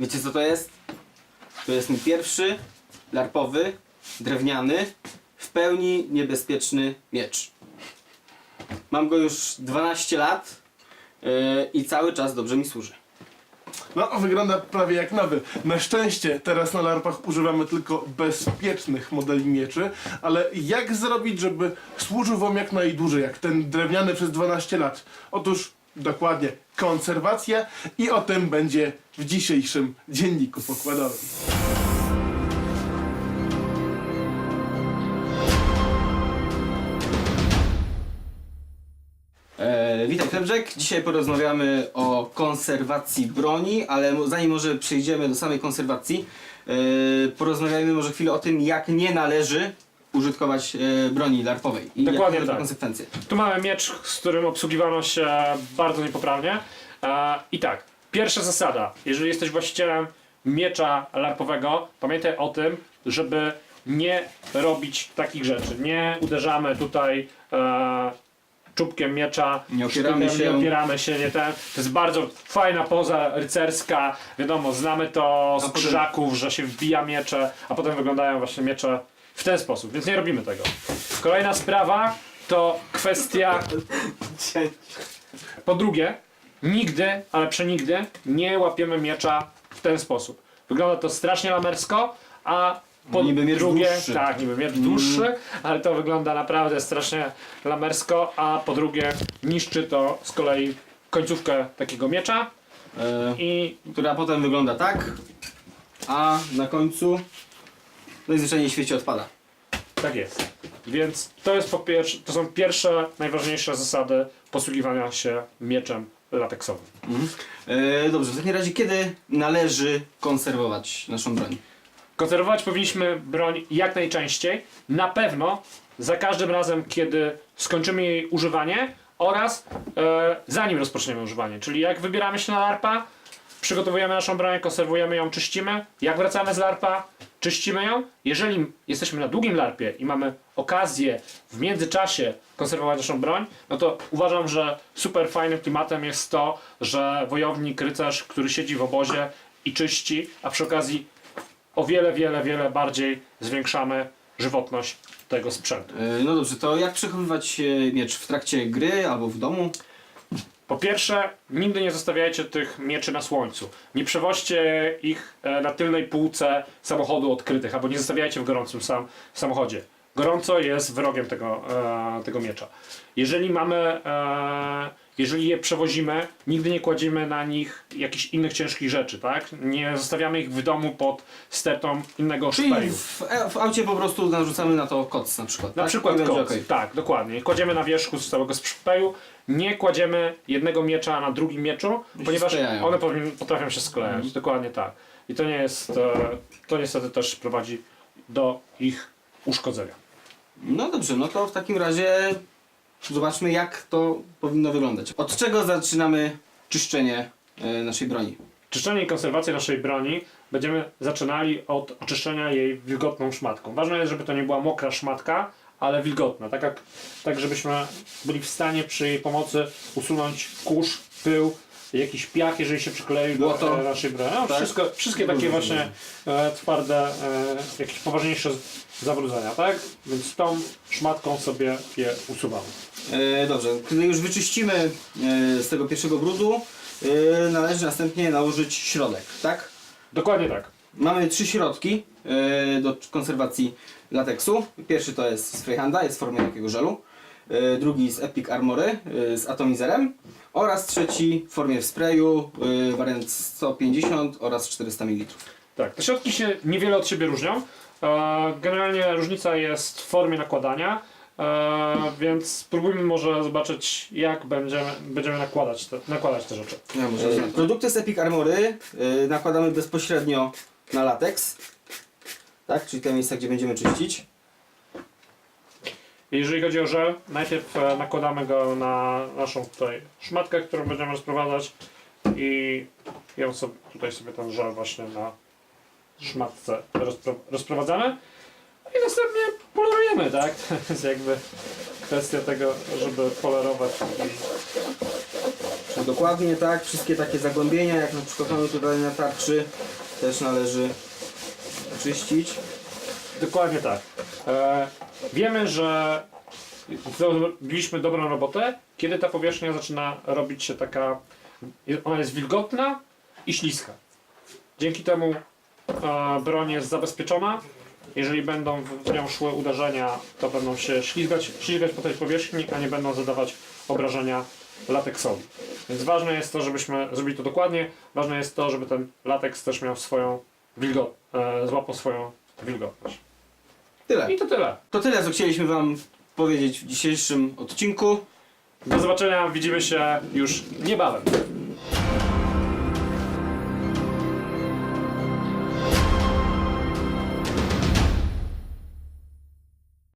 Wiecie co to jest? To jest mój pierwszy larpowy, drewniany, w pełni niebezpieczny miecz. Mam go już 12 lat yy, i cały czas dobrze mi służy. No, wygląda prawie jak nowy. Na szczęście teraz na larpach używamy tylko bezpiecznych modeli mieczy, ale jak zrobić, żeby służył wam jak najdłużej, jak ten drewniany przez 12 lat? Otóż dokładnie konserwacja i o tym będzie w dzisiejszym dzienniku pokładowym. E, witaj Chlebrzek. Dzisiaj porozmawiamy o konserwacji broni, ale zanim może przejdziemy do samej konserwacji, e, porozmawiajmy może chwilę o tym, jak nie należy użytkować e, broni larpowej i Dokładnie jakie są tak. konsekwencje. Tu mamy miecz, z którym obsługiwano się bardzo niepoprawnie. E, I tak, pierwsza zasada. Jeżeli jesteś właścicielem miecza larpowego, pamiętaj o tym, żeby nie robić takich rzeczy. Nie uderzamy tutaj e, czubkiem miecza, Nie opieramy się. nie opieramy się, nie ten. To jest bardzo fajna poza rycerska. Wiadomo, znamy to z potem- krzyżaków, że się wbija miecze, a potem wyglądają właśnie miecze w ten sposób, więc nie robimy tego. Kolejna sprawa to kwestia po drugie, nigdy, ale przenigdy nie łapiemy miecza w ten sposób. Wygląda to strasznie lamersko, a po Niby miecz drugie, dłuższy. tak, niby miecz dłuższy, ale to wygląda naprawdę strasznie lamersko, a po drugie niszczy to z kolei końcówkę takiego miecza E, i która potem wygląda tak, a na końcu najzwyczajniej w świecie odpada. tak jest. Więc to jest po pierwsze, to są pierwsze, najważniejsze zasady posługiwania się mieczem lateksowym. E, dobrze, w takim razie kiedy należy konserwować naszą broń? Konserwować powinniśmy broń jak najczęściej, na pewno za każdym razem, kiedy skończymy jej używanie oraz e, zanim rozpoczniemy używanie. Czyli jak wybieramy się na larpa, przygotowujemy naszą broń, konserwujemy ją, czyścimy. Jak wracamy z larpa, czyścimy ją. Jeżeli jesteśmy na długim larpie i mamy okazję w międzyczasie konserwować naszą broń, no to uważam, że super fajnym klimatem jest to, że wojownik, rycerz, który siedzi w obozie i czyści, a przy okazji o wiele, wiele, wiele bardziej zwiększamy żywotność tego sprzętu. E, no dobrze, to jak przechowywać miecz w trakcie gry albo w domu? Po pierwsze, nigdy nie zostawiajcie tych mieczy na słońcu. Nie przewoźcie ich e, na tylnej półce samochodu odkrytych, albo nie zostawiajcie w gorącym sam, samochodzie. Gorąco jest wrogiem tego, e, tego miecza. Jeżeli mamy, e, jeżeli je przewozimy, nigdy nie kładziemy na nich jakichś innych ciężkich rzeczy, tak? Nie zostawiamy ich w domu pod stertą innego Czyli szpeju. w, e, w aucie po prostu narzucamy na to koc na przykład. Na tak? przykład koc. okej. Tak, dokładnie. Kładziemy na wierzchu z całego szpeju. Nie kładziemy jednego miecza na drugim mieczu, ponieważ sklejają. one potrafią się sklejać. Dokładnie tak. I to nie jest, e, to niestety też prowadzi do ich uszkodzenia. No dobrze, no to w takim razie zobaczmy jak to powinno wyglądać. Od czego zaczynamy czyszczenie e, naszej broni? Czyszczenie i konserwację naszej broni będziemy zaczynali od oczyszczenia jej wilgotną szmatką. Ważne jest, żeby to nie była mokra szmatka, ale wilgotna, tak, jak, tak żebyśmy byli w stanie przy jej pomocy usunąć kurz, pył, jakiś piach, jeżeli się przykleił do Błoto. naszej broni. No, Tak? wszystko, wszystkie takie właśnie e, twarde, e, jakieś poważniejsze z- zabrudzenia, tak? Więc tą szmatką sobie je usuwamy. E, dobrze, kiedy już wyczyścimy e, z tego pierwszego brudu, e, należy następnie nałożyć środek, tak? Dokładnie tak. Mamy trzy środki e, do konserwacji lateksu. Pierwszy to jest z Freehanda, jest w formie takiego żelu. E, drugi z Epic Armory e, z atomizerem. Oraz trzeci w formie w sprayu, e, wariant 150 oraz 400 ml. Tak, te środki się niewiele od siebie różnią. Generalnie różnica jest w formie nakładania, więc spróbujmy może zobaczyć, jak będziemy, będziemy nakładać, te, nakładać te rzeczy. Ja może produkty z Epic Armory nakładamy bezpośrednio na lateks. Tak, czyli te miejsca, gdzie będziemy czyścić. Jeżeli chodzi o żel, najpierw e, nakładamy go na naszą tutaj szmatkę, którą będziemy rozprowadzać i ją sobie, tutaj sobie ten żel właśnie na szmatce rozpro, rozprowadzamy i następnie polerujemy, tak? To jest jakby kwestia tego, żeby polerować i dokładnie, tak. Wszystkie takie zagłębienia, jak na przykład mamy tutaj na tarczy, też należy oczyścić. Dokładnie tak. E, wiemy, że zrobiliśmy dobrą robotę, kiedy ta powierzchnia zaczyna robić się taka, ona jest wilgotna i śliska. Dzięki temu e, broń jest zabezpieczona. Jeżeli będą w nią szły uderzenia, to będą się ślizgać, ślizgać po tej powierzchni, a nie będą zadawać obrażenia lateksowi. Więc ważne jest to, żebyśmy zrobili to dokładnie. Ważne jest to, żeby ten lateks też miał swoją wilgot, e, złapał swoją wilgotność. Tyle. I to tyle. To tyle, co chcieliśmy Wam powiedzieć w dzisiejszym odcinku. Do zobaczenia, widzimy się już niebawem.